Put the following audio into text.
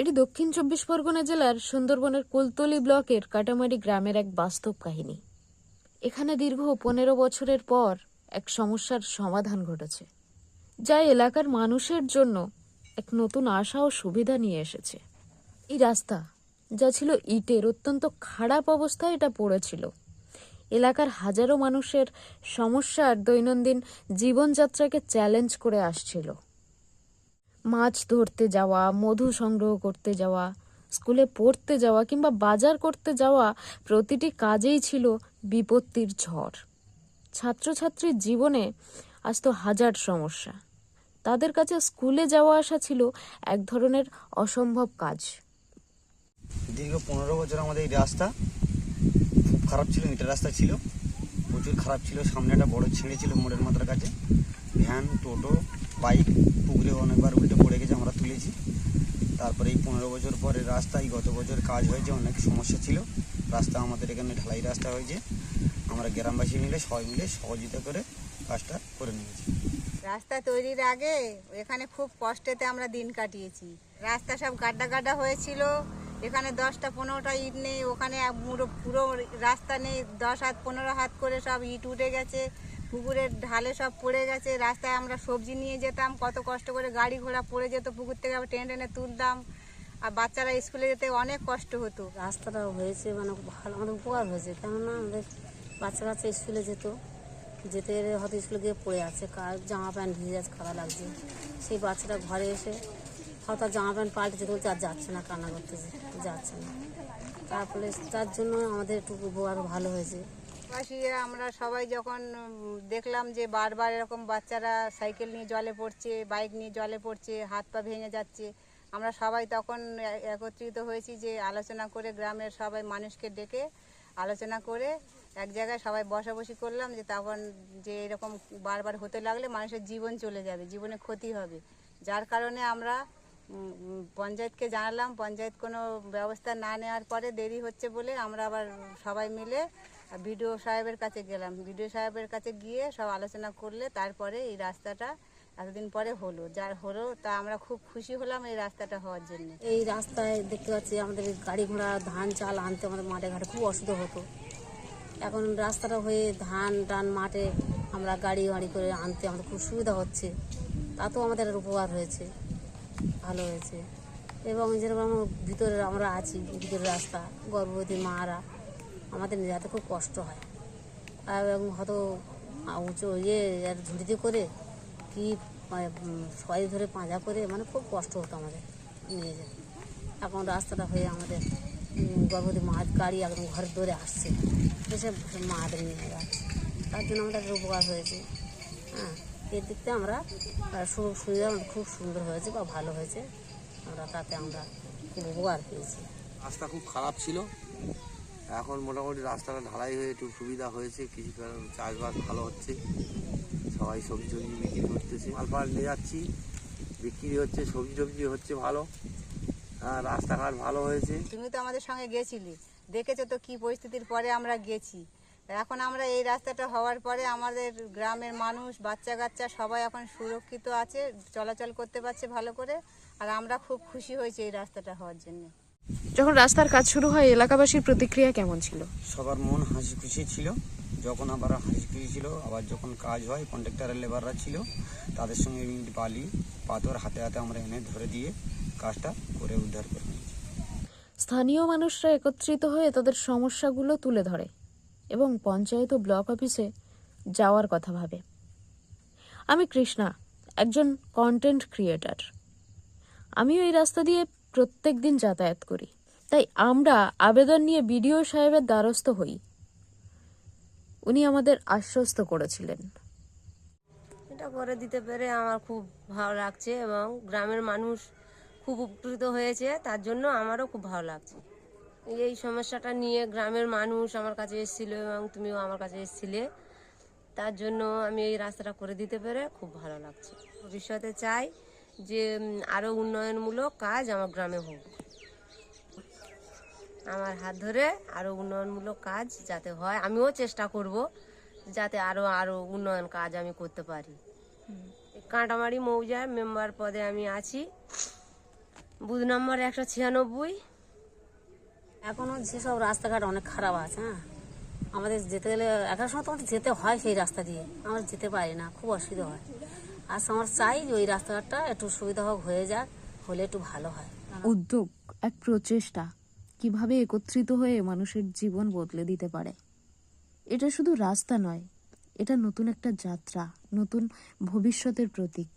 এটি দক্ষিণ চব্বিশ পরগনা জেলার সুন্দরবনের কুলতলি ব্লকের কাটামারি গ্রামের এক বাস্তব কাহিনী। এখানে দীর্ঘ পনেরো বছরের পর এক সমস্যার সমাধান ঘটেছে, যা এলাকার মানুষের জন্য এক নতুন আশা ও সুবিধা নিয়ে এসেছে। এই রাস্তা, যা ছিল ইটের অত্যন্ত খারাপ অবস্থায় এটা পড়েছিল। এলাকার হাজারো মানুষের সমস্যার দৈনন্দিন জীবনযাত্রাকে চ্যালেঞ্জ করে আসছিল। মাছ ধরতে যাওয়া, মধু সংগ্রহ করতে যাওয়া, স্কুলে পড়তে যাওয়া কিংবা বাজার করতে যাওয়া প্রতিটি কাজেই ছিল বিপত্তির ঝড়। ছাত্রছাত্রীর জীবনে আসতো হাজার সমস্যা। তাদের কাছে স্কুলে যাওয়া আসা ছিল এক ধরনের অসম্ভব কাজ। দীর্ঘ পনেরো বছর আমাদের এই রাস্তা খুব খারাপ ছিল ইটের রাস্তা ছিল। প্রচুর খারাপ ছিল, সামনে একটা বড় ছেড়ে ছিল মোড়ের মাথার কাছে। ভ্যান, টোটো, বাইক, পুকুরে অনেকবার উল্টে পড়ে গেছে, আমরা তুলেছি। তারপরে এই পনেরো বছর পরে রাস্তায় গত বছর কাজ হয়েছে, অনেক সমস্যা ছিল। রাস্তা আমাদের এখানে ঢালাই রাস্তা হয়েছে। আমরা গ্রামবাসী মিলে, সবাই মিলে সহযোগিতা করে কাজটা করে নিয়েছি। রাস্তা তৈরির আগে এখানে খুব কষ্টেতে আমরা দিন কাটিয়েছি। রাস্তা সব গাড্ডা গাড্ডা হয়েছিল এখানে দশটা, পনেরোটা ইট নেই, ওখানে পুরো রাস্তা নেই, দশ হাত, পনেরো হাত করে সব ইট উঠে গেছে, পুকুরের ঢালে সব পড়ে গেছে, রাস্তায় আমরা সবজি নিয়ে যেতাম, কত কষ্ট করে গাড়ি ঘোড়া পড়ে যেত, পুকুর থেকে আবার টেনে টেনে তুলতাম, আর বাচ্চারা স্কুলে যেতে অনেক কষ্ট হতো। রাস্তাটা হয়েছে মানে ভালো অনেক উপকার হয়েছে, কেননা আমাদের বাচ্চা কাচ্চা স্কুলে যেত, যেতে হয়তো স্কুলে গিয়ে পড়ে আছে, কার জামা প্যান্ট ভিজে যাচ্ছে খারাপ লাগছে। সেই বাচ্চাটা ঘরে এসে হয়তো জামা প্যান্ট পাল্টে যেতে বলছে আর যাচ্ছে না কান্না করতেছে। যাচ্ছে না তারপরে তার জন্য আমাদের একটু উপকার ভালো হয়েছে। পাশে আমরা সবাই যখন দেখলাম যে বারবার এরকম বাচ্চারা সাইকেল নিয়ে জলে পড়ছে, বাইক নিয়ে জলে পড়ছে, হাত পা ভেঙে যাচ্ছে, আমরা সবাই তখন একত্রিত হয়েছি যে আলোচনা করে গ্রামের সবাই মানুষকে ডেকে আলোচনা করে এক জায়গায় সবাই বসাবসি করলাম যে তখন যে এরকম বারবার হতে লাগলে মানুষের জীবন চলে যাবে, জীবনে ক্ষতি হবে। যার কারণে আমরা পঞ্চায়েতকে জানালাম, পঞ্চায়েত কোনো ব্যবস্থা না নেওয়ার পরে দেরি হচ্ছে বলে আমরা আবার সবাই মিলে বিডিও সাহেবের কাছে গেলাম। বিডিও সাহেবের কাছে গিয়ে সব আলোচনা করলে তারপরে এই রাস্তাটা এতদিন পরে হলো। যার হলো তা আমরা খুব খুশি হলাম এই রাস্তাটা হওয়ার জন্য। এই রাস্তায় দেখতে পাচ্ছি আমাদের গাড়ি ঘোড়া, ধান, চাল আনতে আমাদের মাঠে ঘাটে খুব অসুবিধা হতো। এখন রাস্তাটা হয়ে ধান টান মাঠে আমরা গাড়ি গাড়ি করে আনতে আমাদের খুব সুবিধা হচ্ছে। তাতেও আমাদের উপকার হয়েছে। ভালো হয়েছে। এবং যেরকম আমার ভিতরে আমরা আছি ভিতরে রাস্তা গর্ভবতী মারা আমাদের যাতে খুব কষ্ট হয়। আর এবং হয়তো উঁচু ইয়ে আর ঝুড়িতে করে কি মানে, সবাই ধরে পাঁজা করে মানে খুব কষ্ট হতো আমাদের নিয়ে যেতে এখন রাস্তাটা হয়ে আমাদের গর্ভবতী মা গাড়ি একদম ঘরের ধরে আসছে। এসে মাদের নিয়ে যাচ্ছে তার জন্য আমাদের উপকার হয়েছে। হ্যাঁ। এর দিক থেকে আমরা সুযোগ সুবিধা আমাদের খুব সুন্দর হয়েছে বা ভালো হয়েছে। আমরা তাতে আমরা খুব উপকার পেয়েছি। রাস্তা খুব খারাপ ছিল। এখন মোটামুটি রাস্তাটা ঢালাই হয়ে একটু সুবিধা হয়েছে। কিছু চাষবাস ভালো হচ্ছে। সবাই সবজি টবজি বিক্রি করতেছে। মাল ফাল নিয়ে যাচ্ছি। বিক্রি হচ্ছে সবজি টবজি হচ্ছে ভালো। আর রাস্তাঘাট ভালো হয়েছে। তুমি তো আমাদের সঙ্গে গেছিলি। দেখেছ তো কি পরিস্থিতির পরে আমরা গেছি। এখন আমরা এই রাস্তাটা হওয়ার পরে আমাদের গ্রামের মানুষ বাচ্চা কাচ্চা সবাই এখন সুরক্ষিত আছে চলাচল করতে পারছে ভালো করে আর আমরা খুব খুশি হয়েছি এই রাস্তাটা হওয়ার জন্য। যখন রাস্তার কাজ শুরু হয় এলাকাবাসীর প্রতিক্রিয়া কেমন ছিল? সবার মন হাসি খুশি ছিল। যখন আবার হাসি খুশি ছিল আবার যখন কাজ হয় কন্ট্রাক্টরের লেবাররা ছিল তাদের সঙ্গে বালি পাথর হাতে হাতে আমরা এনে ধরে দিয়ে কাজটা করে উদ্ধার করে স্থানীয় মানুষরা একত্রিত হয়ে তাদের সমস্যাগুলো তুলে ধরে। এবং পঞ্চায়েত ও ব্লক অফিসে যাওয়ার কথা ভাবে। আমি কৃষ্ণা, একজন কন্টেন্ট ক্রিয়েটার আমিও এই রাস্তা দিয়ে প্রত্যেক দিন যাতায়াত করি। তাই আমরা আবেদন নিয়ে বিডিও সাহেবের দ্বারস্থ হই। উনি আমাদের আশ্বস্ত করেছিলেন। এটা করে দিতে পেরে আমার খুব ভালো লাগছে এবং গ্রামের মানুষ খুব উপকৃত হয়েছে। তার জন্য আমারও খুব ভালো লাগছে। এই সমস্যাটা নিয়ে গ্রামের মানুষ আমার কাছে এসেছিল এবং তুমিও আমার কাছে এসেছিলে। তার জন্য আমি এই রাস্তাটা করে দিতে পেরে খুব ভালো লাগছে। ভবিষ্যতে চাই যে উম, আরও উন্নয়নমূলক কাজ আমার গ্রামে হোক। আমার হাত ধরে আরও উন্নয়নমূলক কাজ যাতে হয় আমিও চেষ্টা করব যাতে আরও আরও উন্নয়ন কাজ আমি করতে পারি। কাঁটামারি মৌজার মেম্বার পদে আমি আছি। বুথ নম্বর একশো ছিয়ানব্বই। এখনও যেসব রাস্তাঘাট অনেক খারাপ আছে হ্যাঁ? আমাদের যেতে গেলে একার সময় তো আমাদের যেতে হয় সেই রাস্তা দিয়ে। আমরা যেতে পারি না, খুব অসুবিধা হয়। আর আমার চাই যে ওই রাস্তাঘাটটা একটু সুবিধা হোক, হয়ে যাক, হলে একটু ভালো হয়। উদ্যোগ, এক প্রচেষ্টা, কীভাবে একত্রিত হয়ে মানুষের জীবন বদলে দিতে পারে। এটা শুধু রাস্তা নয়, এটা নতুন একটা যাত্রা, নতুন ভবিষ্যতের প্রতীক।